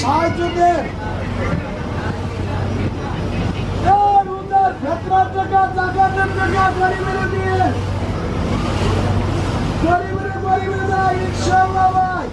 সাহায্য দেন। ফেতরার টাকা জাকাতের টাকা গরিবের দিয়ে। গরিবের গরিবের দেয় ইনশাআল্লাহ ভাই।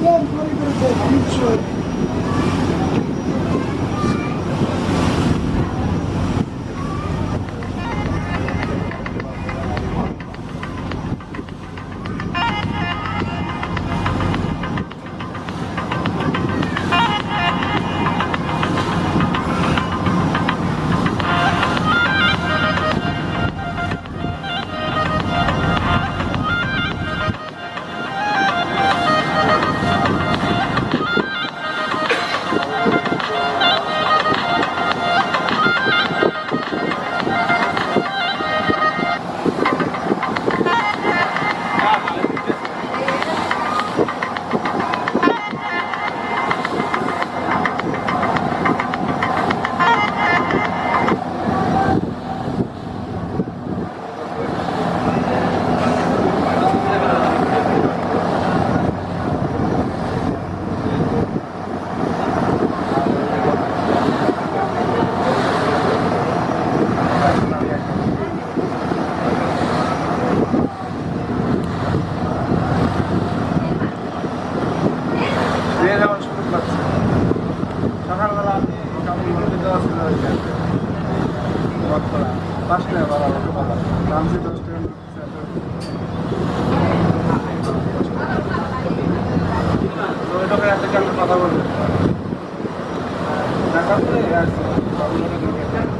দেন গরিবের দেন নিশ্চয় দিয়ে যাওয়ার সুযোগ লাগছে সকালবেলা আপনি কাপড় মন্দির দেওয়া ছিল ওই করা পাঁচ টাকা বাবা বাবা দামছি দশ টাকা কথা বলবেন দেখাতে আসছে